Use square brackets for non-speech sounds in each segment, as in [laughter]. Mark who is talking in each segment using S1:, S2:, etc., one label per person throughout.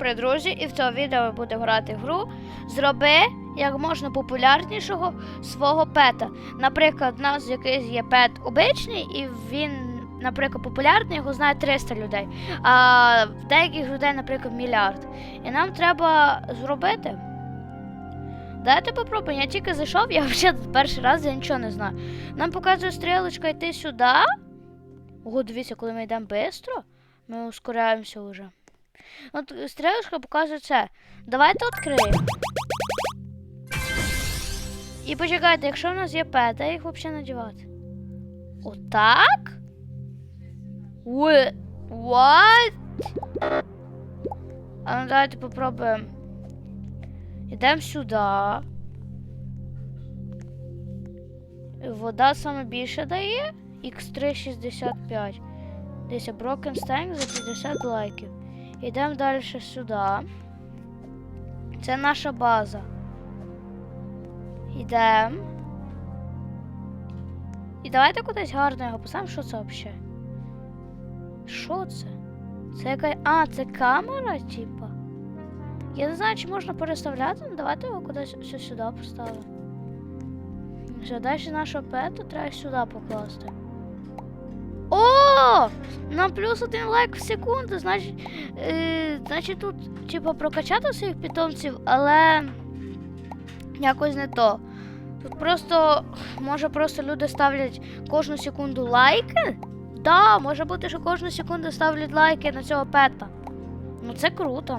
S1: при друзі, і в цьому відео ми грати в гру. Зроби як можна популярнішого свого пета. Наприклад, у нас якийсь є пет обичний, і він, наприклад, популярний, його знає 300 людей. А в деяких людей, наприклад, мільярд. І нам треба зробити. Дайте попробуємо. Я тільки зайшов, я взагалі перший раз я нічого не знаю. Нам показує стрілочка йти сюди. Ого, дивіться, коли ми йдемо швидко, ми ускоряємося вже. От стрілочка показує це. Давайте відкриємо. І почекайте, якщо в нас є пета, їх взагалі надівати. Отак? What? А ну давайте попробуємо. Йдемо сюди. Вода саме більше дає. X365. Десь Broken Stank за 50 лайків. Йдемо далі сюди. Це наша база. Йдемо. І давайте кудись гарно його поставимо. Що це взагалі? Що це? Це яка. А, це камера, типа. Я не знаю, чи можна переставляти, але давайте його кудись сюди поставимо. Все, далі нашого пета треба сюди покласти. Нам плюс один лайк в секунду, значить, е, значить тут, типу, прокачати своїх питомців, але якось не то. Тут просто, може, просто люди ставлять кожну секунду лайки. Да, може бути, що кожну секунду ставлять лайки на цього пета. Ну це круто.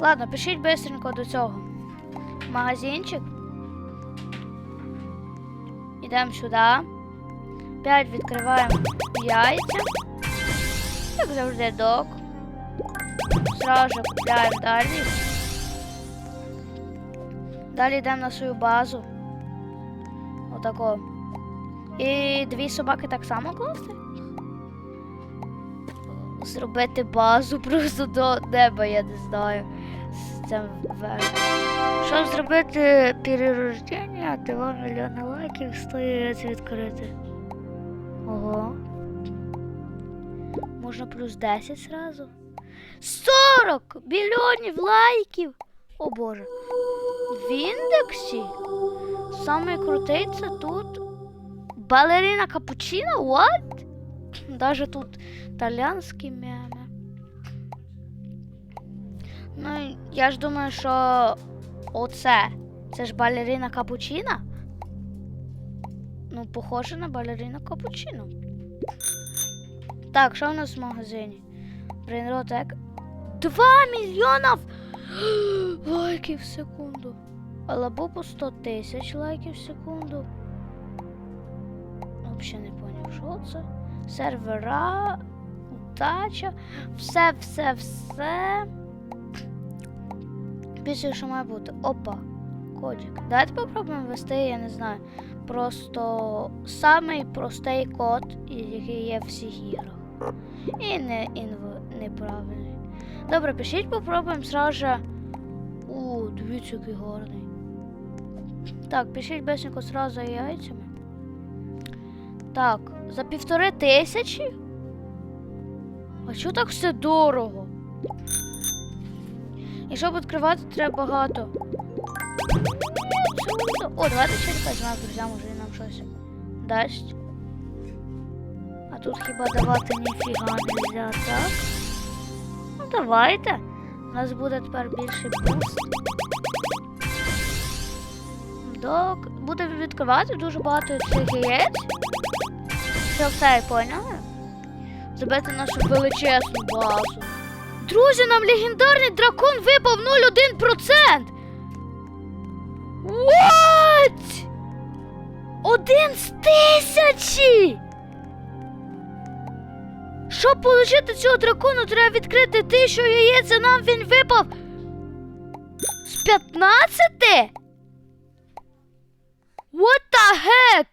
S1: Ладно, пишіть бистренько до цього. Магазинчик. Ідемо сюди. 5 відкриваємо яйця. Як завжди док. Сразу же купляємо далі. Далі йдемо на свою базу. Отако. І дві собаки так само класти. Зробити базу просто до неба, я не знаю. З цим. Щоб зробити перерождення, 2 мільйони лайків стоїть відкрити. Ого. Можна плюс 10 сразу. 40 мільйонів лайків! О боже. В індексі. Саме крутий це тут. Балерина капучино? What? Даже тут італіанські меми. Ну, я ж думаю, що оце. Це ж балерина капучино? Ну, похоже на балерина капучино. Так, що в нас в магазині? Брейнротек. 2 мільйонів [gasps] лайків в секунду. Алабупу 100 тисяч лайків в секунду. Взагалі не поняв, що це. Сервера, удача, все, все, все. Більше, що має бути. Опа, кодик. Давайте попробуємо ввести, я не знаю. Просто самий простий код, який є в всіх іграх. І не інв... неправильний. Добре, пишіть, попробуємо сразу же. У, дивіться, який гарний. Так, пишіть бесенько сразу за яйцями. Так, за півтори тисячі? А чого так все дорого? І щоб відкривати, треба багато. О, давайте 5 знак друзям, може нам щось дасть. А тут хіба давати ніфіга нельзя, так? Ну давайте. У нас буде тепер більший буст. Док. Буде відкривати дуже багато цих яєць. Все все, поняли? Зробити нашу величезну базу. Друзі, нам легендарний дракон випав 0,1%! What? Один з тисячі! Щоб отримати цього дракону, треба відкрити тисячу яєць, а нам він випав з 15? What the heck?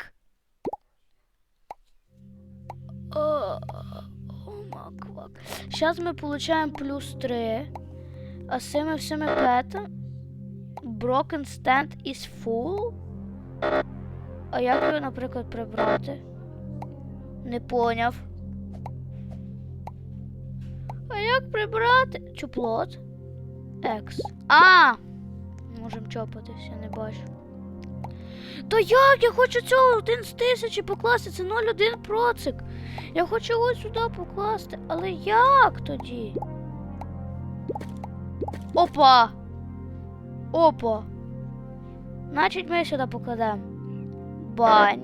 S1: Зараз ми получаємо плюс 3. А з цими всіми петами Broken stand is full. А як його, наприклад, прибрати? Не поняв. А як прибрати? Чуплот? X. А! Можемо чопатись, я не бачу. То як? Я хочу цього один з тисячі покласти, це 0,1 процик. Я хочу ось сюди покласти, але як тоді? Опа! Опа! Значить, ми сюди покладемо. Бань.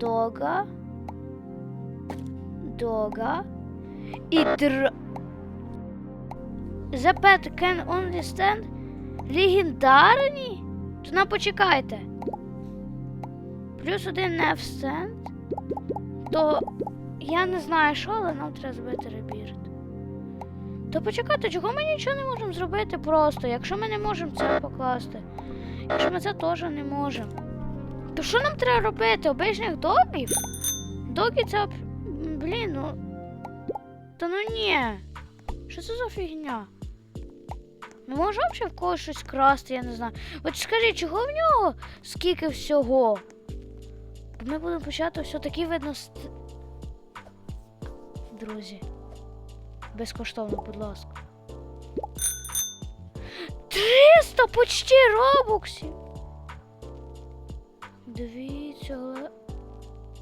S1: Дога. Дога. І др... The pet can only stand легендарні? То нам почекайте. Плюс один не встенд. То я не знаю що, але нам треба зробити ребірт. То почекайте, чого ми нічого не можемо зробити просто, якщо ми не можемо це покласти. Якщо ми це теж не можемо. То що нам треба робити? Обичних догів? Доги це. Блін, ну. Та ну ні. Що це за фігня? Ми можемо ще в когось щось красти, я не знаю. От скажіть, чого в нього скільки всього? Ми будемо почати все таки видно. Друзі. Безкоштовно, будь ласка. 300 почти робоксів. Дивіться, але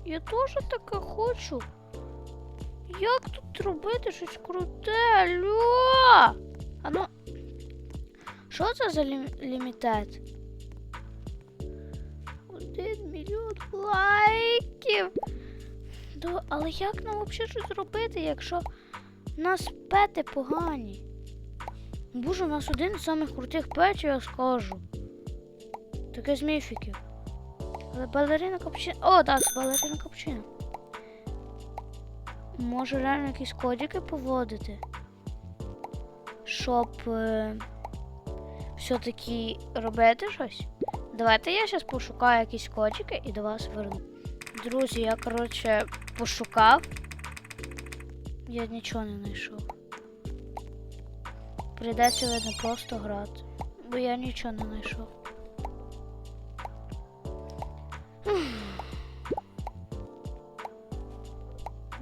S1: я теж таке хочу. Як тут робити щось круте? Алло! А ну. Що це за лім- лімітет? Один мільйон лайків. Але як нам взагалі щось зробити, якщо в нас пети погані? Боже, у нас один з самих крутих петів, я скажу. Таке з міфіків. Але балерина капчина. О, так, балерина капчина. Може реально якісь кодики поводити? Щоб е, все-таки робити щось. Давайте я зараз пошукаю якісь кодики і до вас верну. Друзі, я, коротше, пошукав. Я нічого не знайшов. Прийдеться видно просто грати. Бо я нічого не знайшов.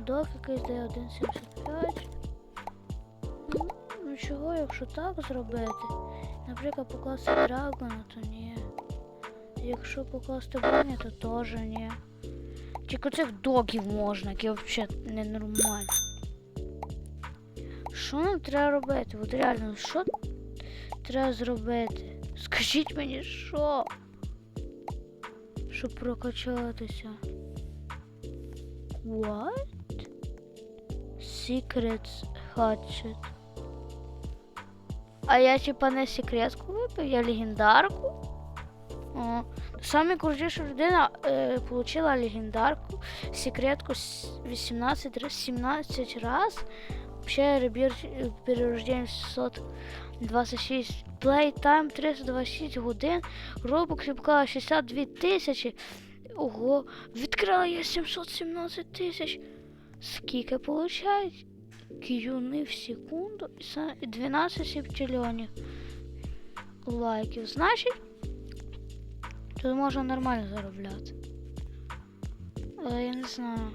S1: Док якийсь дає 1,75. Ну, чого, якщо так зробити? Наприклад, покласти драгона, то ні. Якщо покласти Бонні, то теж ні. Тільки цих догів можна, які взагалі ненормальні. Що нам треба робити? От реально, що треба зробити? Скажіть мені, що? Щоб прокачатися. What? Secrets Hatchet. А я типа не секретку випив, я легендарку. О, саме крутіша людина е, получила легендарку, секретку 18 раз, 17 раз. Вообще ребір е, перерождення 626. Playtime 326 годин. Робок шибка 62 тисячі. Ого, відкрила я 717 тисяч. Скільки получають? Кіюни в секунду і 12 септильйонів лайків. Значить, тут можна нормально заробляти. Але я не знаю.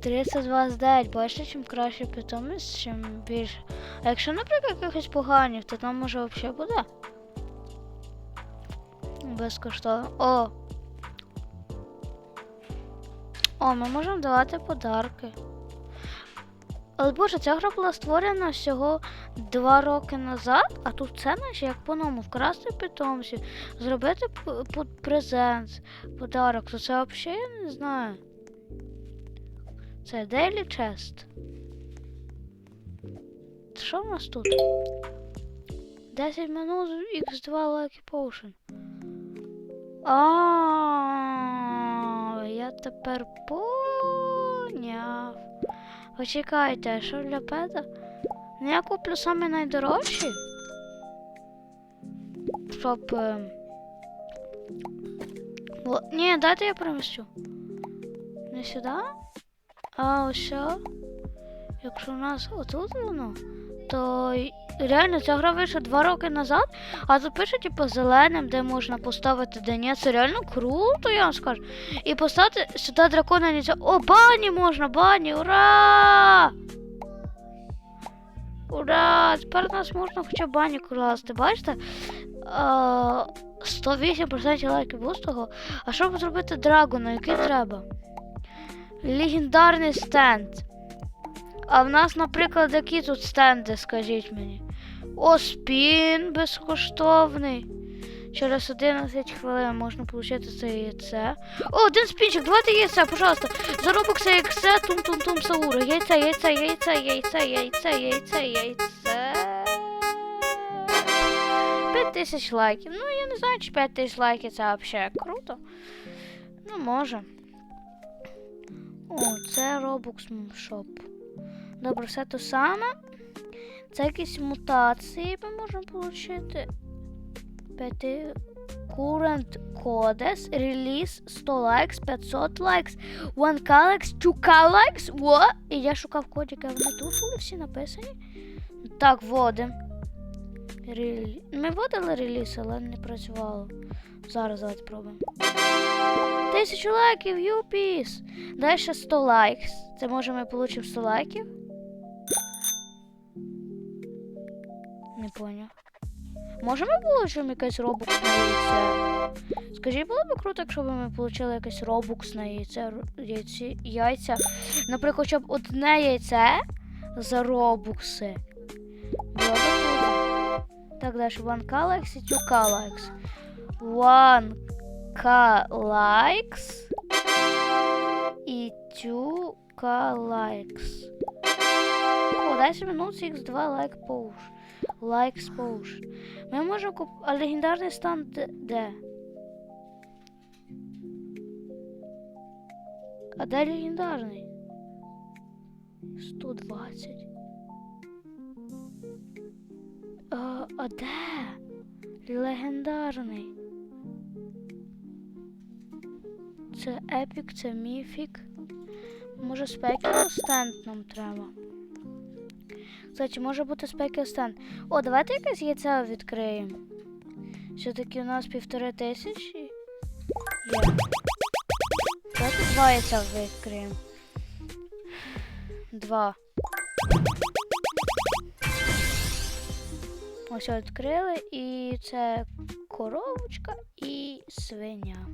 S1: Тридцять вас дають більше, чим краще питомець, чим більше. А якщо, наприклад, якихось поганів, то там може взагалі буде. Безкоштовно. О! О, ми можемо давати подарки. Але боже, ця гра була створена всього два роки назад, а тут це наче як по-новому вкрасти питомців, зробити презент, подарок, то це взагалі я не знаю. Це Daily Chest. Що в нас тут? 10 минут X2 Lucky Potion. А, я тепер поняв. Почекайте, а що для пета? Ну я куплю саме найдорожчі. Щоб. е, О, ні, дайте я перемістю. Не сюди? А ось. Якщо у нас отут воно, то реально ця гра вийшла два роки назад, а тут пише, типу, зеленим, де можна поставити Деня. Це реально круто, я вам скажу. І поставити сюди дракона не О, бані можна, бані, ура! Ура! Тепер нас можна хоча б бані класти, бачите? А, 108% лайків бустого. А щоб зробити драгона, який треба? Легендарний стенд. А в нас, наприклад, які тут стенди, скажіть мені. О, спін безкоштовний. Через 11 хвилин можна отримати це яйце. О, один спінчик, давайте яйце, пожалуйста. Заробок це яйце, тум-тум-тум саура. Яйце, яйце, яйце, яйце, яйце, яйце, яйце. 5 тисяч лайків. Ну, я не знаю, чи 5 тисяч лайків це взагалі круто. Ну, може. О, це Robux Shop. Добре, все те саме. Це якісь мутації ми можемо отримати. 5 Current Codes, Release 100 likes, 500 likes, 1k likes, 2k likes. What? І я шукав кодики, а вони тут були всі написані. Так, вводимо. Релі... Ми вводили реліз, але не працювало. Зараз давайте спробуємо. Тисячу лайків, юпіс! Далі 100 лайкс. Це може ми получимо 100 лайків? Не поняв. Може ми получимо якийсь робокс на яйце? Скажіть, було б круто, якщо ми отримали якийсь робокс на яйце, яйці, яйця. Наприклад, хоча б одне яйце за робокси. Було б круто. Так, далі 1k likes і 2k likes. 1k likes і 2k likes. О, 10 минут x2 лайк пауш. Лайк пауш. Ми можемо куп... А легендарний стан де? А де легендарний? 120. А, а де? Легендарний. Це епік, це міфік. Може спекіл стенд нам треба. Кстати, може бути спекіл стенд. О, давайте якесь яйце відкриємо. Все-таки у нас півтори тисячі. Давайте два яйця відкриємо. Два. Ось відкрили, і це коровочка і свиня.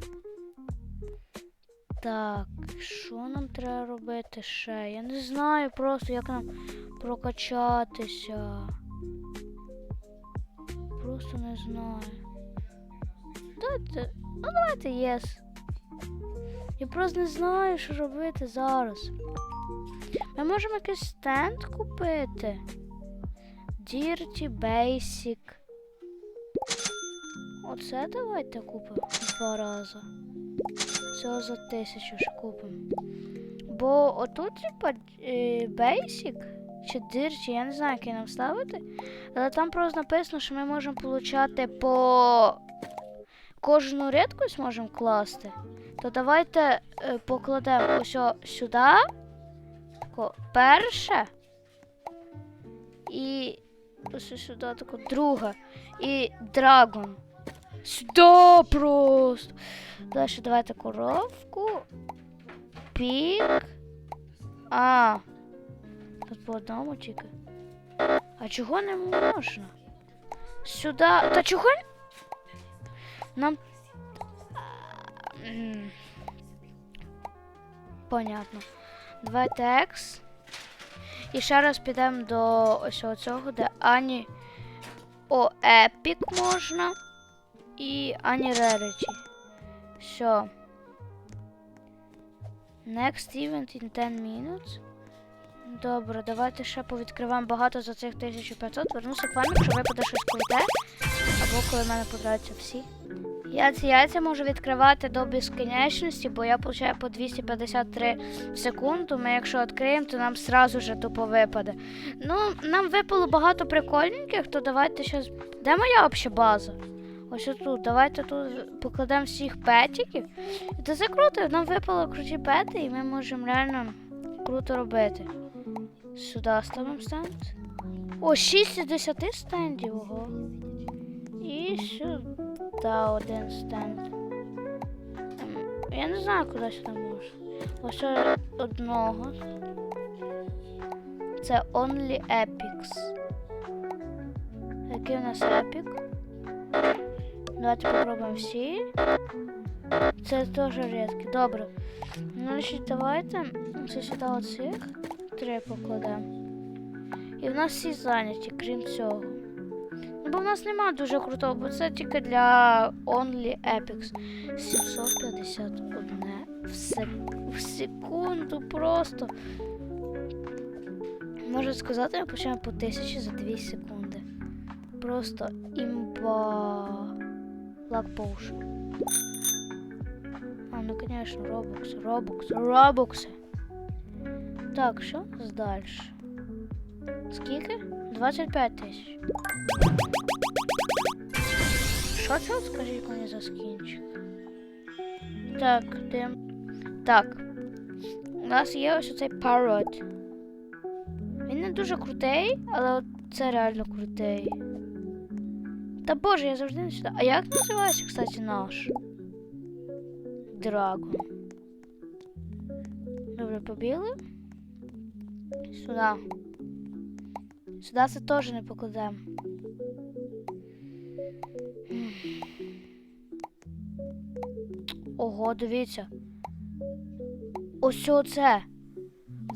S1: Так, що нам треба робити ще? Я не знаю просто, як нам прокачатися. Просто не знаю. Давайте. Ну давайте єс. Я просто не знаю, що робити зараз. Ми можемо якийсь стенд купити. Dirty Basic. Оце давайте купимо два рази. Цього за тисячу ж купимо. Бо отут, типа, е, Basic чи Dirty, я не знаю, який нам ставити. Але там просто написано, що ми можемо получати по кожну рідкость можемо класти. То давайте е, покладемо ось сюди. Перше. І ось сюди тако друге. І драгон. Сюди просто. Далі давайте коровку. Пік. А. Тут по одному тільки. А чого не можна? Сюди. Та чого? Нам. Понятно. Давайте X. І ще раз підемо до ось цього, де Ані. О, Епік можна. І Ані Реричі. Все. Next event in 10 minutes. Добре, давайте ще повідкриваємо багато за цих 1500. Вернуся к вам, якщо випаде щось круте. Або коли в мене подраються всі. Я ці яйця можу відкривати до безкінечності, бо я получаю по 253 в секунду. Ми якщо відкриємо, то нам сразу же тупо випаде. Ну, нам випало багато прикольненьких, то давайте щас. Де моя обща база? Ось тут. Давайте тут покладемо всіх петиків. І це круто. Нам випало круті пети, і ми можемо реально круто робити. Сюди ставимо стенд. О, 6 із 10 стендів. Ого. І сюди один стенд. Я не знаю, куди сюди можна. Ось одного. Це Only Epics. Який у нас епік? Давайте попробуємо всі. Це теж рідкі. Добре. Значить, давайте це сюди оцих три покладемо. І в нас всі зайняті, крім цього. Ну, бо в нас немає дуже крутого, бо це тільки для Only Epics. 751 в, сек... в секунду просто. Можна сказати, ми почнемо по 1000 за 2 секунди. Просто імба. Black Potion. А, ну конечно, Robux, Robux, Robux. Так, що у нас дальше? Скільки? 25 тисяч. Що це, скажіть мені за скінчик? Так, де... Так. У нас є ось цей парот. Він не дуже крутий, але це реально крутий. Та боже, я завжди не сюди. А як називається, кстати, наш? Драгон. Добре, побігли. Сюди. Сюди це теж не покладемо. Ого, дивіться. Ось оце.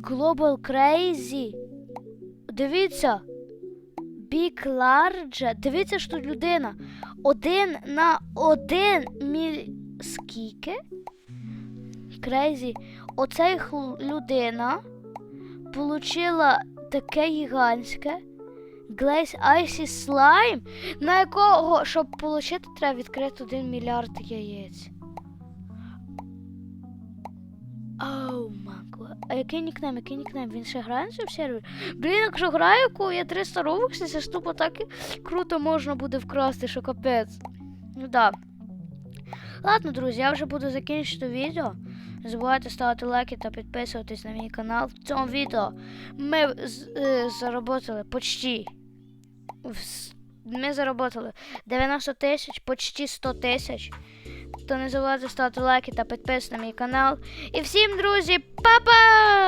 S1: Global Crazy. Дивіться. Big Large. Дивіться, що тут людина. Один на один міль... Скільки? Crazy. Оцей людина получила таке гігантське Glaze Icy Slime, на якого, щоб отримати, треба відкрити 1 мільярд яєць. А який нікнейм, який нікнейм? Він ще грає на цьому сервері? Блін, якщо граю, коли є 300 робоксів, це ж тупо так і круто можна буде вкрасти, що капець. Ну да. Ладно, друзі, я вже буду закінчити відео. Не забувайте ставити лайки та підписуватись на мій канал. В цьому відео ми е, заработали почти. Ми заработали 90 тисяч, почти 100 тисяч. То не забувайте ставити лайки та підписувати на мій канал. І всім, друзі, па-па!